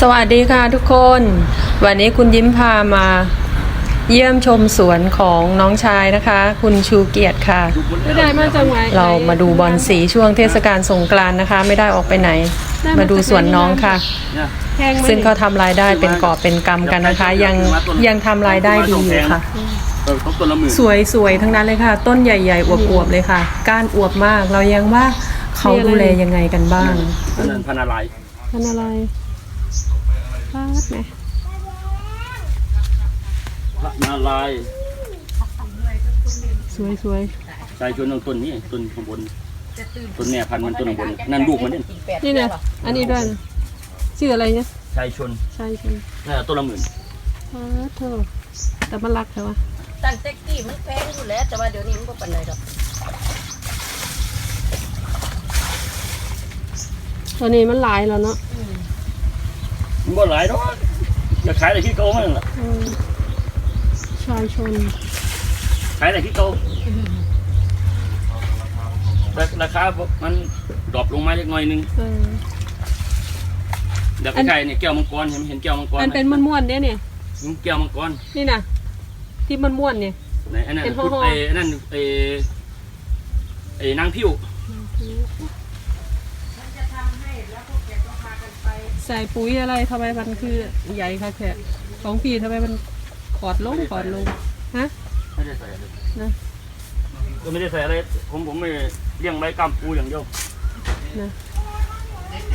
สวัสดีค่ะทุกคน วันนี้คุณยิ้มพามาเยี่ยมชมสวนของน้องชายนะคะ คุณชูเกียรติค่ะ ไม่ได้มาจากไหนเรามาดูบอลสีช่วงเทศกาลสงกรานต์นะคะ ไม่ได้ออกไปไหน มาดูสวนน้องค่ะเนี่ยแพงไหมซึ่งเขาทำรายได้เป็นกอบเป็นกำกันนะคะ ยังยังทำรายได้ดีอยู่ค่ะเออต้องต้นละหมื่นสวยสวยๆทั้งนั้นเลยค่ะ ต้นใหญ่ ๆ อวบๆเลยค่ะ ก้านอวบมากเรายังว่าเขาดูแลยังไงกันบ้างอันนั้นพันอะไรพันอะไร พลาดไหมพระนาลายณ์สวยสวยชายชวนตรงต้นนี้ต้นข้างบนต้นแม่พันธุ์มันต้นข้างบนนั่นลูกมันเนี่ยนี่นะอันนี้ด้วยนะชื่ออะไรเนี่ยชายชนใช่ใช่น่าจะต้นละหมื่นพลาดเธอะแต่มันรักเธอวะตั้งแต่กี้มันแพงอยู่แล้วแต่ว่าเดี๋ยวนี้มันก็ปานใดดอกตอนนี้มันหลายแล้วเนาะ มันบ่หลายดอกจะขายแต่ขี้เก่ามันล่ะเออชายชนขายแต่ขี้เก่าแต่ราคามันดรอปลงมาเล็กน้อยนึงเออเดี๋ยวใกล้ๆเนี่ยแก้วมังกรเห็นเห็นแก้วมังกรอันเป็นมันม้วนๆเนี่ยเนี่ยไหมแก้วมังกรนี่นะที่มันม้วนเนี่ย ไหนอันนั้นเป็นห่อๆ ไอ้อันนั้นไอ้ไอ้นางพิ้ว ใส่ปุ๋ยอะไรทำไมมันคือใหญ่ค่ะแค่ของพี่ทำไมมันขอดลงขอดลงฮะไม่ได้ใส่อะไรนะก็ไม่ได้ใส่อะไร ผมผมไม่เลี้ยงใบกามปูอย่างเดียว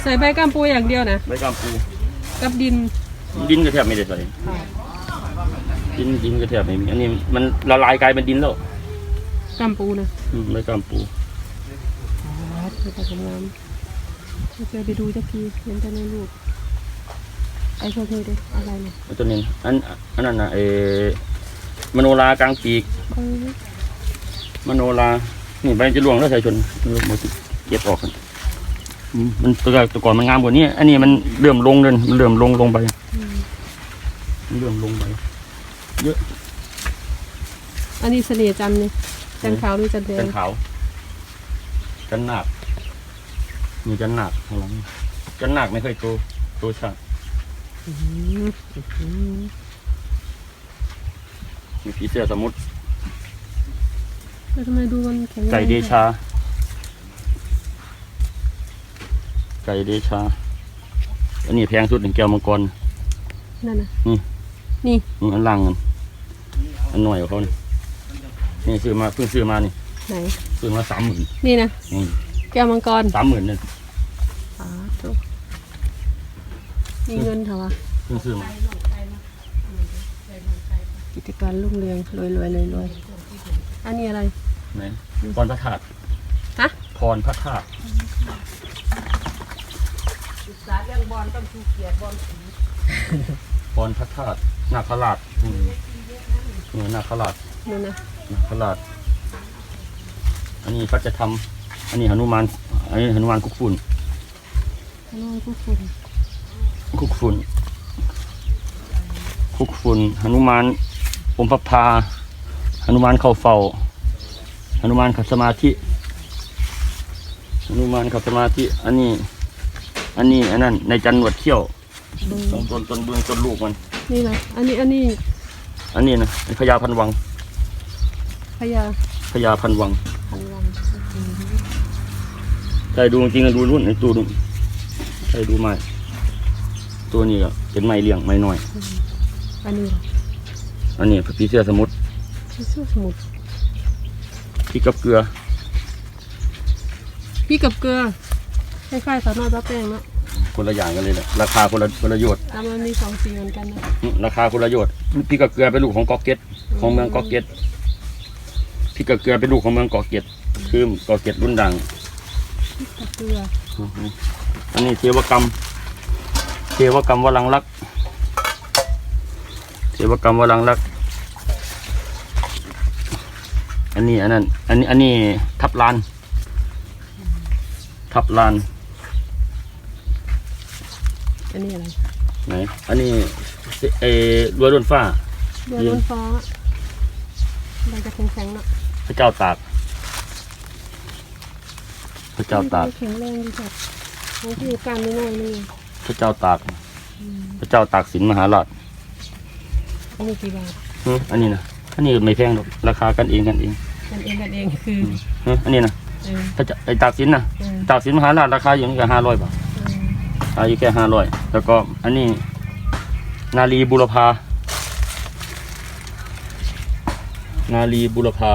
ใส่ใบก้ามปูอย่างเดียวนะใบกามปู กับดินดินก็แทบไม่ได้ใส่ดินดินก็แทบไม่มีอันนี้มันละลายกลายเป็นดินแล้วก้ามปูนะอืมใบกามปูคือแต่ทำงานไม่ เคยไปดูจักทีเห็นแต่ในรูปไอ้พวกนี้ดิอะไรเนี่ยแล้วตัวนี้อันอันนั้นนะเออมโนรากลางปีก เออมโนรานี่ใบจะร่วงแล้วใส่ชนมันเก็บออกกันอืมมันตัวตัวก่อนมันงามกว่านี้ อันนี้มันเริ่มลงเลยมันเริ่มลงลงไปมันเริ่มลงไปอันนี้เสน่ห์จันทร์นี่จันทร์ขาวหรือจันทร์แดจังนขาวจันหนัก มีจันหนักข้างหลังจันหนักไม่เคยโตโตช้าอืมอืมมีผีเสื้อสมุทรแล้วทำไมดูมันแข็งแรงไก่เดชา ไก่เดชา อันนี้แพงสุดหนึ่งแก้วมังกร นั่นน่ะนี่นี่นี่อันล่างมันอันหน่อยของเขานี่นี่ซื้อมาเพิ่งซื้อมานี่ ไหน ซื้อมาสามหมื่นนี่นะ แก้วมังกรสามหมื่นเนี่ยอ๋อถูกมีเงินเถอะวะเพิ่งซื้อมากิจการรุ่งเรืองรวยรวยรวยรวยอันนี้อะไรไหนพรพระธาตุฮะพรพระธาตุศึกษาเรื่องบอลต้องชูเกียรติบอลสีพรพระธาตุนาคราชอืมนี่นาคราชนั่นนะนาคราชอันนี้ก็จะทำ อันนี้หนุมาน อันนี้หนุมานคุกฝุ่นข้างนอกก็ฝุ่นคุกฝุ่นคุกฝุ่นหนุมานอมพระพาหนุมานเข้าเฝ้าหนุมานขัดสมาธิหนุมานขัดสมาธิ อันนี้ อันนี้ อันนั้น ในจันหนวดเขี้ยวต้นต้นต้นเบื้องต้นลูกมัน นี่นะ อันนี้ อันนี้ อันนี้นะพญาพันวังพญาพญาพันวัง พันวังใช่ดูจริงๆก็ดูรุ่นในตัวนู่นใช่ดูไม้ตัวนี้ก็เป็นไม้เลี้ยงไม้น้อย อันนี้อันนี้พระพีเสื้อสมุทรที่ชื่อสมุดพริกกับเกลือ พี่กับเกลือคล้ายๆสาวน้อยป้าแป้งเนาะคนละอย่างกันเลยแหละราคาคนละคนละโยชน์แต่มันมีสองสีเหมือนกันนะอืมราคาคนละโยชน์พริกกับเกลือเป็นลูกของกอกเก็ตของเมืองกอกเก็ตพริกกับเกลือเป็นลูกของเมืองกอกเก็ตคือกอกเก็ตรุ่นดัง พี่กับเกลืออือฮึอันนี้เทวกรรม เทวกรรมวรังลักษณ์เทวกรรมวรังลักษณ์อันนี้อันนั้น อันนี้ อันนี้ทับลาน ทับลาน อันนี้อะไรไหน อันนี้เออรัวดวนฟ้าเรือล้นฟ้ามันจะแข็งๆเนาะพระเจ้าตาก พระเจ้าตากแข็งแรงดีจัดของพี่การไม่น้อยนี่พระเจ้าตากอืมพระเจ้าตากสินมหาราชอันนี้กี่บาทหึอันนี้นะอันนี้ไม่แพงหรอกราคากันเองกันเองกันเองกันเองคือหึอันนี้นะเออพระเจ้าไอ้ตากสินนะเออตากสินมหาราชราคาอยู่แค่ห้าร้อยบาทเอออายุแค่ห้าร้อยแล้วก็อันนี้ นาลีบุรพา นาลีบุรพา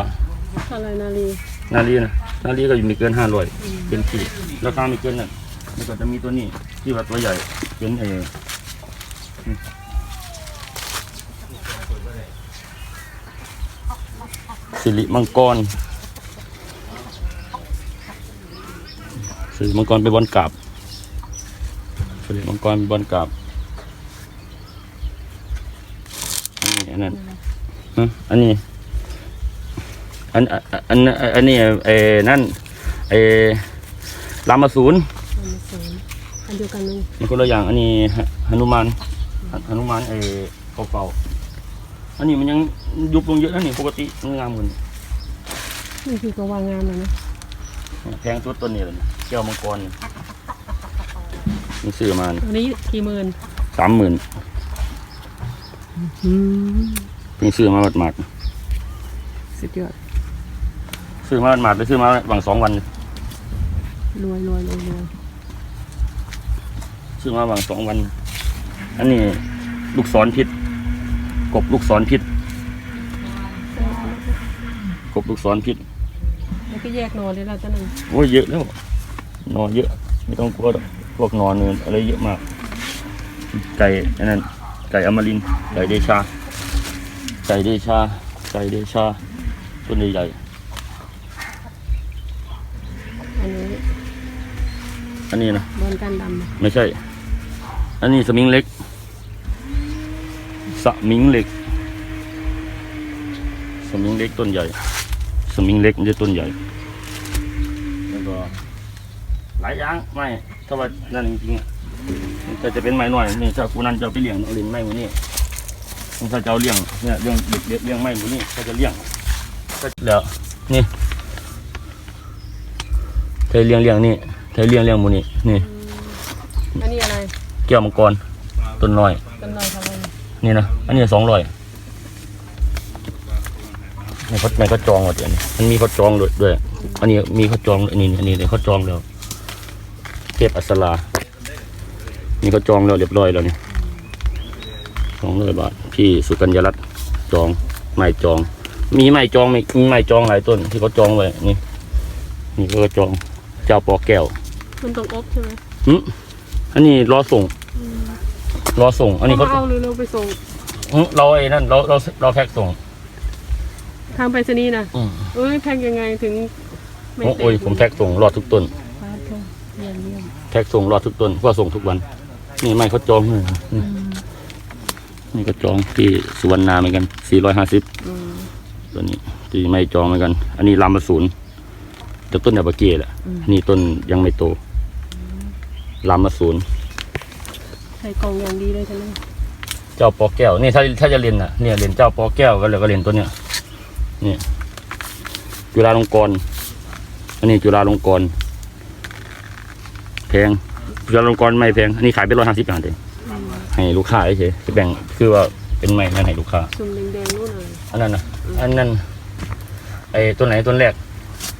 อะไรนาลีนาลีนะ นาลีก็อยู่ไม่เกินห้าร้อยเป็นที่ราคาไม่เกินนั่นแล้วก็จะมีตัวนี้ที่ว่าตัวใหญ่เป็นเอสิริมังกรสิริมังกรเป็นบอลกราบสิริมังกรเป็นบอลกราบอันนี้อันนั้นอันนี้ อันอันอันอันนี้เออนั่นเออรามาศูนย์อันนี้สองอันเดียวกันเลยมันคนละอย่างอันนี้หหนุมานหนุมานเออเก่าๆอันนี้มันยังยุบลงเยอะนะนี่ปกติมันงามกว่านี้นี่คือก็วางงานเลยนะแพงสุดตัวนี้เลยนะแก้วมังกรนี่มันซื้อมาอันนี้กี่หมื่นสามหมื่นอืมเพิ่งซื้อมาหมาดสุดยอดๆ ซื้อมาหมาดๆไปซื้อมาหวังสองวันรวยรวยรวยรวยซื้อมาหวังสองวัน อันนี้ลูกศรพิษ กบลูกศรพิษ กบลูกศรพิษแล้วก็แยกนอนเลยเราจะหนึ่งโอ้ยเยอะแล้วนอนเยอะ ไม่ต้องกลัวหรอกพวกนอนเนินอะไรเยอะมาก ไก่อันนั้นไก่อมรินทร์ไก่เดชา ไก่เดชา ไก่เดชาต้นใหญ่ อันนี้ ๆ อันนี้นะบอลกันดำไม่ใช่ อันนี้สมิงเล็ก สมิงเล็ก สมิงเล็กต้นใหญ่ สมิงเล็กมันจะต้นใหญ่ แล้วก็หลายอย่างไม่ถ้าว่านั่นจริงๆอะแต่จะเป็นไม้หน่อยนี่ถ้ากูนั่นจะเอาไปเลี้ยงเอาเลี้ยงไม้หมูนี่ถ้าจะเอาเลี้ยงเนี่ยเลี้ยงเด็กเด็กเลี้ยงไม้หมูนี่เขาจะเลี้ยงก็แล้วนี่เธอเลี้ยงเลี้ยงนี่ เธอเลี้ยงเลี้ยงหมูนี่นี่อันนี้อะไรแก้วมังกรต้นน้อย ต้นลอยทำอะไรนี่นะอันนี้สองร้อยในเขาในเขาจองหมดเลยมันมีเขาจองด้วยด้วย อันนี้มีเขาจองอันนี้อันนี้เขาจองแล้วเทพอัสรามีเขาจองแล้วเรียบร้อยแล้วนี่สองร้อยบาทพี่สุกัญญารัตน์จองไม่จอง มีไม่จองมีมีไม่จองหลายต้นที่เขาจองไว้นี่นี่ก็จองเจ้าปอแก้ว มันต้องอบใช่ไหมหึอันนี้รอส่ง รอส่ง อันนี้เขาเขาเอาหรือเราไปส่งหึเราไอ้นั่นเราเราเราแพ็กส่ง ทางไปรษณีย์นะอืมเอ้ยแพงยังไงถึงไม่โอ้เต็โอ้ยผมแพ็กส่งรอดทุกต้นพาดเข้าเยี่ยมเยี่ยมแพ็กส่งรอดทุกต้นเพราะว่าส่งทุกวัน นี่ไม่เขาจองเลยนี่นี่ก็จองที่สุวรรณาเหมือนกัน 450 อืม ตัวนี้ที่ไม่จองเหมือนกัน อันนี้ลามศูนย์จะต้นดับเบิลเกแหละอืม อันนี่ต้นยังไม่โต ลามศูนย์ใส่กล่องอย่างดีเลยใช่ไหมเจ้าปอแก้วนี่ถ้าถ้าจะเรียนน่ะเนี่ยเรียนเจ้าปอแก้วก็เลยก็เรียนตัวเนี้ยนี่จุฬาลงกรณ์อันนี้จุฬาลงกรณ์แพงจุฬาลงกรณ์ไม่แพงอันนี้ขายไปร้อยห้าสิบบาทเองอืมให้ลูกค้าเฉยๆแบ่งคือว่าเป็นไม่นั่นให้ลูกค้าซุ่มแดงๆนู่นเลยอันนั้นนะอันนั้นไอ้ต้นไหนต้นแรก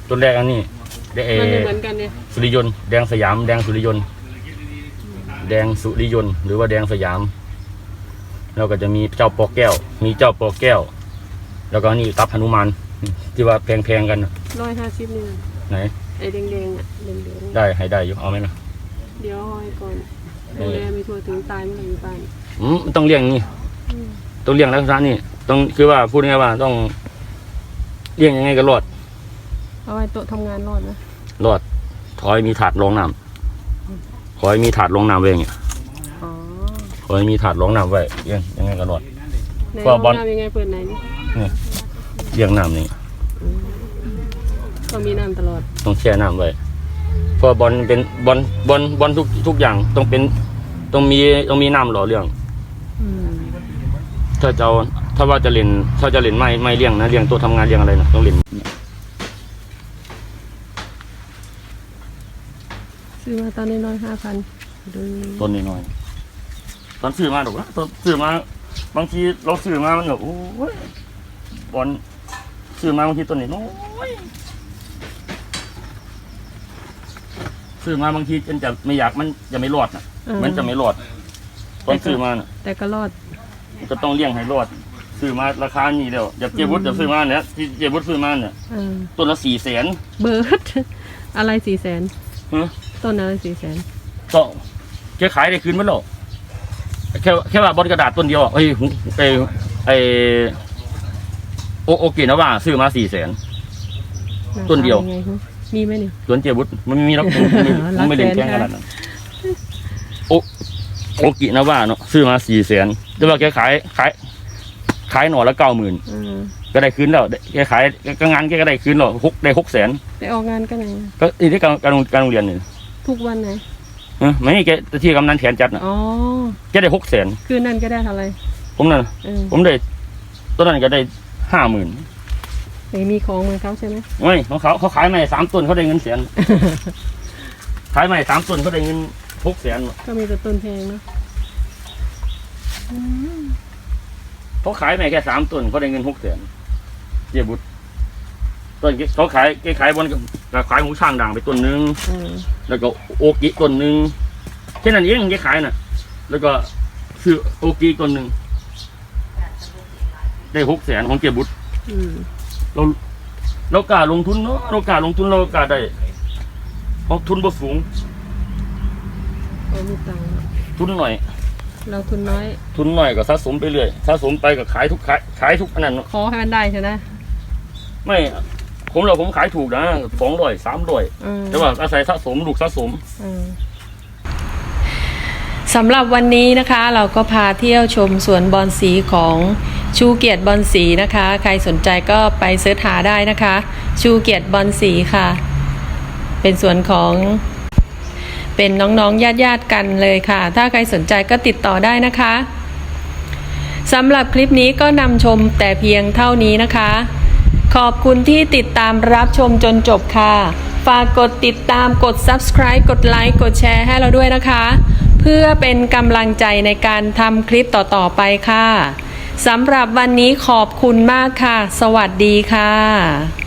ต้นแรกอันนี้ได้เอมันไม่เหมือนกันเนี่ยสุริยนต์แดงสยามแดงสุริยนต์ แดงสุริยนต์หรือว่าแดงสยาม แล้วก็จะมีเจ้าปอแก้ว มีเจ้าปอแก้ว แล้วก็นี่ตับหนุมานที่ว่าแพงๆกันน่ะร้อยห้าสิบนี่ไหน ไอ้แดงๆอะแดงๆได้ให้ได้อยู่เอาไหมนะเดี๋ยวห้อยก่อนดูแลไม่ทั่วถึงตายเมื่อไหร่อยู่บ้านอืมมันต้องเลี้ยงนี่อืมต้องเลี้ยงลักษณะนี่ต้องคือว่าพูดง่ายๆว่าต้องเลี้ยงยังไงก็รอด เอาไว้โต๊ะทำงานรอดนะรอดขอให้มีถาดรองน้ำ ขอให้มีถาดรองน้ำไว้อย่างเงี้ยอ๋อขอให้มีถาดรองน้ำไว้เลี้ยงยังไงก็รอดในก็ห้องบอลน้ำยังไงเปิดไหนนี่เลี้ยงน้ำนี่ก็มีน้ำตลอดต้องแช่น้ำไว้เพราะบอลเป็นบอลบอลบอลทุกทุกอย่างต้องเป็นต้องมีต้องมีน้ำหล่อเลี้ยงอืมถ้าจะเอาถ้าว่าจะเล่นถ้าจะเล่นไม่ไม่เลี้ยงนะเลี้ยงตัวทำงานเลี้ยงอะไรนะต้องเล่น ซื้อมาตอนนี้น้อยห้าพันดูต้นน้อยตอนซื้อมาดอกนะตอนซื้อมา บางทีเราซื้อมามันแบบโอ้ยบอลซื้อมาบางทีตัวนี้น้อยซื้อมาบางทีมันจะไม่อยากมันจะไม่รอดนะเออมันจะไม่รอด ตอนซื้อมาน่ะแต่ก็รอด ก็ต้องเลี้ยงให้รอดซื้อมาราคานี้เดียวอย่าเจ็บบุตรอย่าซื้อมาเนี่ยที่เจ็บบุตรซื้อมาเนี่ยเออตัวละสี่แสนเบิร์ดอะไรสี่แสนฮะ ต้นอะไรสี่แสนก็แค่ขายได้คืนมั้งหรอกแค่แค่ว่าบนกระดาษต้นเดียวอะเอ้ยหุไอ้ไอ้โอโอเกนะว่าซื้อมาสี่แสน ต้นเดียวหาตาไงฮะมีไหมเนี่ย สวนเจบุตรมันไม่มีหรอกมันไม่มันไม่เล่นแข่งขนาดนั้นโอโอกินะว่าเนาะซื้อมาสี่แสนแต่ว่าแกขายขายขายหน่อละเก้าหมื่นเออก็ได้คืนแล้วแกขายก็งานแกก็ได้คืนแล้วหกได้หกแสนไปออกงานกันไหนก็อีที่การการการโรงเรียนนี่ ทุกวันไหนเออไม่แกที่กำนันแผนจัดน่ะอ๋อแกได้หกแสนคืนนั้นก็ได้เท่าไหรผมน่ะเออผมได้ตอนนั้นก็ได้ห้าหมื่นไม่มีของเหมือนเขาใช่ไหมไม่ของเขาเขาขายใหม่สามต้นเขาได้เงินแสนขายใหม่สามต้นเขาได้เงินหกแสนก็มีแต่ต้นแพงเนอะเขาขายใหม่แค่สามต้นเขาได้เงินหกแสนเจี๊ยบุตร ต้นเขาขายแกขายบนก็ขายหมูช่างด่างไปต้นหนึงเออแล้วก็โอกิต้นหนึ่งแค่นั้นเองแกขายน่ะ แล้วก็ซื้อโอกิต้นหนึ่งได้หกแสนของเจี๊ยบุตรอืมเราเรากล้าลงทุนเนาะเรากล้าลงทุนเรากล้าได้เพราะทุนบ่สูง เรามีตังค์เนอะทุนหน่อย เราทุนน้อย ทุนหน่อยก็สะสมไปเรื่อยสะสมไปก็ขายทุกขายขายทุกอันนั้นเนาะขอให้มันได้ใช่ไหมไม่ ผมเราผมขายถูกนะสองร้อยสามร้อยเออแต่ว่าอาศัยสะสมลูกสะสมเออสำหรับวันนี้นะคะ เราก็พาเที่ยวชมสวนบอนสีของชูเกียรติบอนสีนะคะ ใครสนใจก็ไปเสิร์ชหาได้นะคะ ชูเกียรติบอนสีค่ะ เป็นสวนของเป็นน้องๆญาติๆกันเลยค่ะ ถ้าใครสนใจก็ติดต่อได้นะคะสำหรับคลิปนี้ก็นำชมแต่เพียงเท่านี้นะคะ ขอบคุณที่ติดตามรับชมจนจบค่ะ ฝากกดติดตามกด subscribe กดไลค์กดแชร์ให้เราด้วยนะคะ เพื่อเป็นกำลังใจในการทำคลิปต่อๆไปค่ะสำหรับวันนี้ขอบคุณมากค่ะ สวัสดีค่ะ